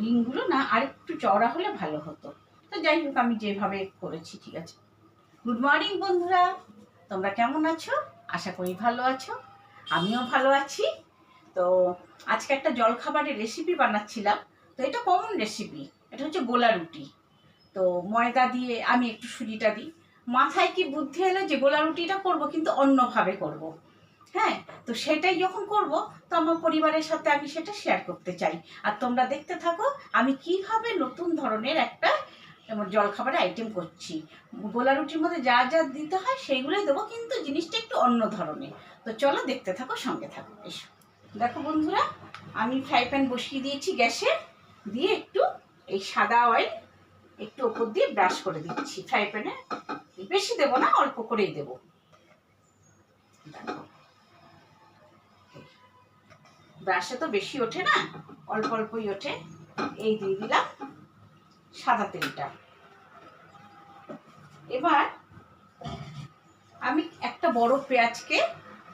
রিংগুলো না আরেকটু চওড়া হলে ভালো হতো। তো যাই হোক, আমি যেভাবে করেছি, ঠিক আছে। গুড মর্নিং বন্ধুরা। তোমরা কেমন আছো? আশা করি ভালো আছো। আমিও ভালো আছি। তো আজকে একটা জলখাবারের রেসিপি বানাচ্ছিলাম। তো এটা কমন রেসিপি এটা হচ্ছে গোলা রুটি। তো ময়দা দিয়ে আমি একটু সুজিটা দিই। মাথায় কি বুদ্ধি এলো যে গোলা রুটিটা করব, কিন্তু অন্যভাবে করব? হ্যাঁ তো সেটাই যখন করব, তো আমার পরিবারের সাথে আমি সেটা শেয়ার করতে চাই। আর তোমরা দেখতে থাকো, আমি কীভাবে নতুন ধরনের একটা জলখাবারের আইটেম করছি। গোলা রুটির মধ্যে যা যা দিতে হয়, সেইগুলোই দেবো, কিন্তু জিনিসটা একটু অন্য ধরনের। তো চলো দেখতে থাকো, সঙ্গে থাকো, এসো। দেখো বন্ধুরা, আমি ফ্রাই প্যান বসিয়ে দিয়েছি গ্যাসে, দিয়ে একটু এই সাদা অয়েল একটু ওপর দিয়ে ব্রাশ করে দিচ্ছি। ফ্রাই প্যানে বেশি দেবো না, অল্প করেই দেবো। দেখো। ব্রাশে তো বেশি ওঠে না? অল্প অল্পই ওঠে। এই দিয়ে দিলাম সাদা তেলটা। এবার আমি একটা বড় পেঁয়াজকে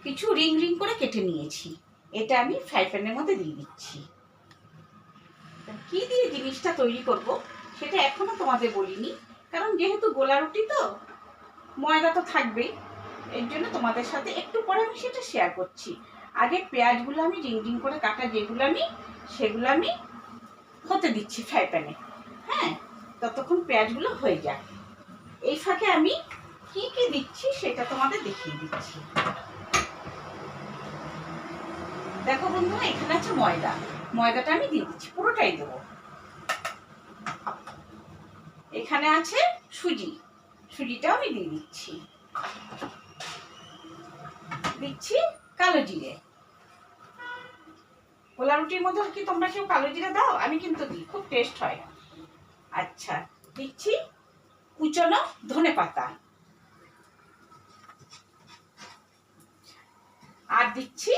কিছু রিং রিং করে কেটে নিয়েছি। এটা আমি ফ্রাই প্যানের মধ্যে দিয়ে দিচ্ছি। কি দিয়ে জিনিসটা তৈরি করব সেটা এখনও তোমাদের বলিনি। কারণ যেহেতু গোলা রুটি তো, ময়দা তো থাকবেই। এর জন্য তোমাদের সাথে একটু পরে আমি সেটা শেয়ার করছি। আগে পেঁয়াজগুলো আমি রিং করে কাটা যেগুলো আমি, সেগুলো আমি হতে দিচ্ছি ফ্রাই প্যানে। হ্যাঁ ততক্ষণ পেঁয়াজগুলো হয়ে যায় এই ফাঁকে আমি কি কি দিচ্ছি সেটা তোমাদের দেখিয়ে দিচ্ছি। দেখো বন্ধুরা, এখানে আছে ময়দা। ময়দাটা আমি দিয়ে দিচ্ছি, পুরোটাই দেবো। এখানে আছে সুজি। সুজিটাও আমি দিয়ে দিচ্ছি। দিচ্ছি কালো জিরে। গোলা রুটির মধ্যে কি তোমরা কেউ কালো জিরা দাও? আমি কিন্তু দিই, খুব টেস্ট হয়। আচ্ছা দিচ্ছি কুচনো ধনে পাতা। আর দিচ্ছি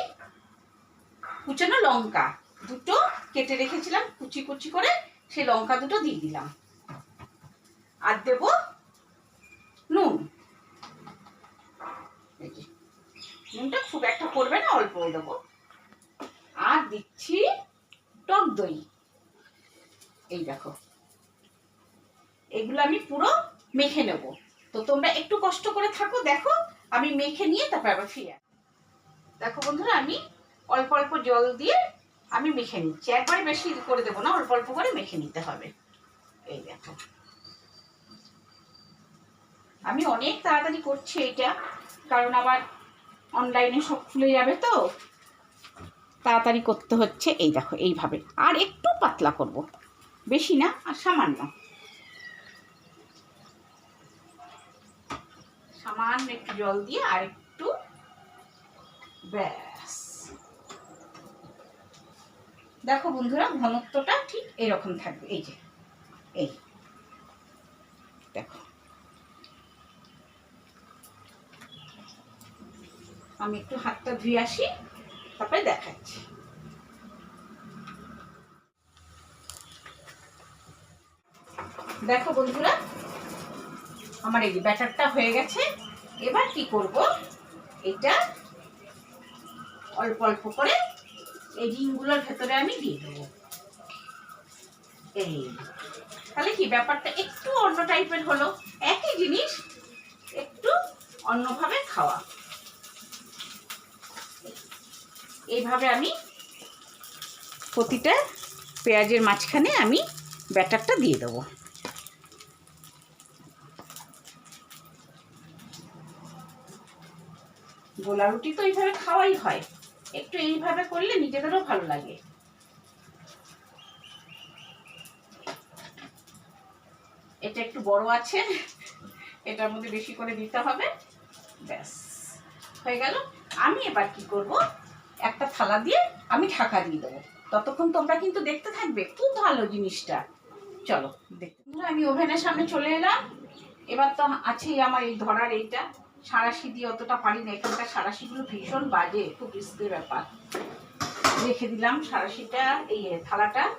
কুচনো লঙ্কা। দুটো কেটে রেখেছিলাম, কুচি কুচি করে, সেই লঙ্কা দুটো দিয়ে দিলাম। আর দেব নুন। নুনটা খুব একটা করবে না, অল্প দেবো আর দিচ্ছি টক দই এই দেখো। এগুলো আমি পুরো মেখে নেব। তো তোমরা একটু কষ্ট করে থাকো, দেখো, আমি মেখে নিয়ে তারপর আবার ফিরে। দেখো বন্ধুরা, আমি অল্প অল্প জল দিয়ে আমি মেখে নিচ্ছি। একবারে বেশি করে দেবো না, অল্প অল্প করে মেখে নিতে হবে। এই দেখো। আমি অনেক তাড়াতাড়ি করছি এটা, কারণ আমার অনলাইনে সব খুলে যাবে তো। তাড়াতাড়ি করতে হচ্ছে, এই দেখো, এইভাবে। আর একটু পাতলা করব। বেশি না, আর সামান্য। সামান্য একটু জল দিয়ে আর একটু ব্যাস। দেখো বন্ধুরা, ঘনত্বটা ঠিক এরকম থাকবে। এই যে, এই। দেখো। আমি একটু হাতটা ধুয়ে আসি, তারপরে দেখাচ্ছি। দেখো বন্ধুরা, আমার এই ব্যাটারটা হয়ে গেছে। এবার কি করব? এটা অল্প অল্প করে এই রিংগুলোর ভেতরে আমি দিয়ে দেবো। এই, তাহলে কি ব্যাপারটা একটু অন্য টাইপের হলো? একই জিনিস, একটু অন্যভাবে খাওয়া। এইভাবে আমি প্রতিটা পেঁয়াজের মাঝখানে আমি ব্যাটারটা দিয়ে দেবো। গোলা রুটি তো এইভাবে খাওয়াই হয়। একটু এইভাবে করলে নিজেদেরও ভালো লাগে। এটা একটু বড় আছে, এটার মধ্যে বেশি করে দিতে হবে। ব্যাস, হয়ে গেল। আমি এবার কি করব? একটা থালা দিয়ে আমি ঢাকা দিয়ে দেবো। ততক্ষণ তোমরা কিন্তু দেখতে থাকবে, খুব ভালো জিনিসটা। চলো, দেখতে। আমি ওভেনের সামনে চলে এলাম। এবার তো আছেই আমার এই ধরার এইটা। সাঁড়াশি দিয়ে অতটা পারি না। এখানকার সাঁড়াশিগুলো ভীষণ বাজে, খুব রিস্কের ব্যাপার। রেখে দিলাম সাঁড়াশিটা এই থালাটা।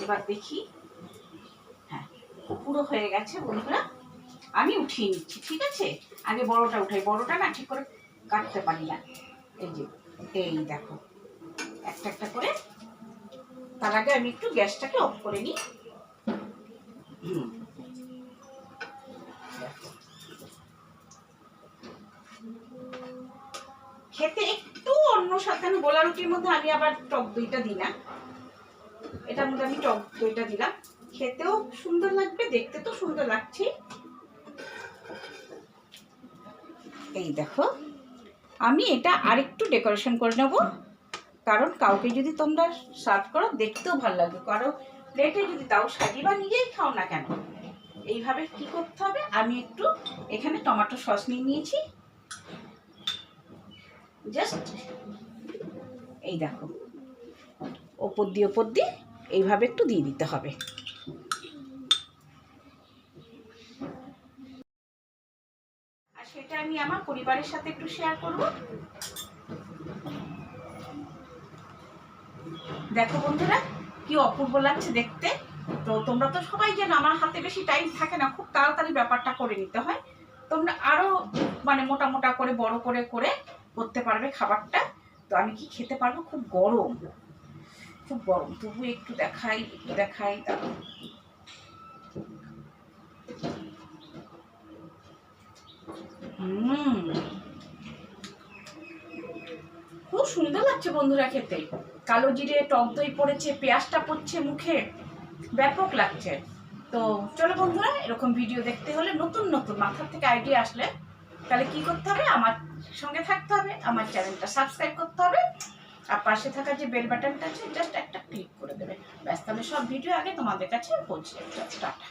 এবার দেখি। হ্যাঁ পুরো হয়ে গেছে বন্ধুরা। আমি উঠিয়ে নিচ্ছি, ঠিক আছে? আগে বড়টা উঠাই। বড়টা না ঠিক করে কাটতে পারি না। এই যে, এই দেখো। একটা একটা করে। তার আগে আমি একটু গ্যাসটাকে অফ করে নিই। খেতে একটু অন্য সাথে আমি গোলা রুটির মধ্যে আমি আবার টক দইটা দিই না। এটার মধ্যে আমি টক দইটা দিলাম। খেতেও সুন্দর লাগবে, দেখতে তো সুন্দর লাগছে। এই দেখো, আমি এটা আরেকটু ডেকোরেশন করে নেব। কারণ কাউকে যদি তোমরা সার্ভ করো, দেখতেও ভালো লাগবে কারও প্লেটে যদি দাও সাজিয়ে বা নিজেই খাও না কেন? এইভাবে কি করতে হবে? আমি একটু এখানে টমেটো সস নিয়ে নিয়েছি। জাস্ট এই দেখো। ওপর দিয়ে ওপর দিয়ে এইভাবে একটু দিয়ে দিতে হবে। আর সেটা আমি আমার পরিবারের সাথে একটু শেয়ার করব। দেখো বন্ধুরা, কি অপূর্ব লাগছে দেখতে। তো তোমরা তো সবাই জানো, আমার হাতে বেশি টাইম থাকে না, খুব তাড়াতাড়ি ব্যাপারটা করে নিতে হয়। তোমরা আরও মানে মোটা মোটা করে, বড় করে করে করতে পারবে খাবারটা। তো আমি কি খেতে পারব? খুব গরম। খুব গরম। তবু একটু দেখাই একটু দেখাই। দেখো হুম। খুব সুন্দর লাগছে বন্ধুরা খেতে। কালো জিরে, টক দই পড়েছে, পেঁয়াজটা পড়ছে মুখে। ব্যাপক লাগছে। তো চলো বন্ধুরা, এরকম ভিডিও দেখতে হলে নতুন নতুন মাথার থেকে আইডিয়া আসলে তাহলে কি করতে হবে? আমার সঙ্গে থাকতে হবে, আমার চ্যানেলটা সাবস্ক্রাইব করতে হবে, আর পাশে থাকা যে বেল বাটনটা আছে জাস্ট একটা ক্লিক করে দেবে। ব্যাস, তাহলে সব ভিডিও আগে তোমাদের কাছে পৌঁছে যাবে। টাটা।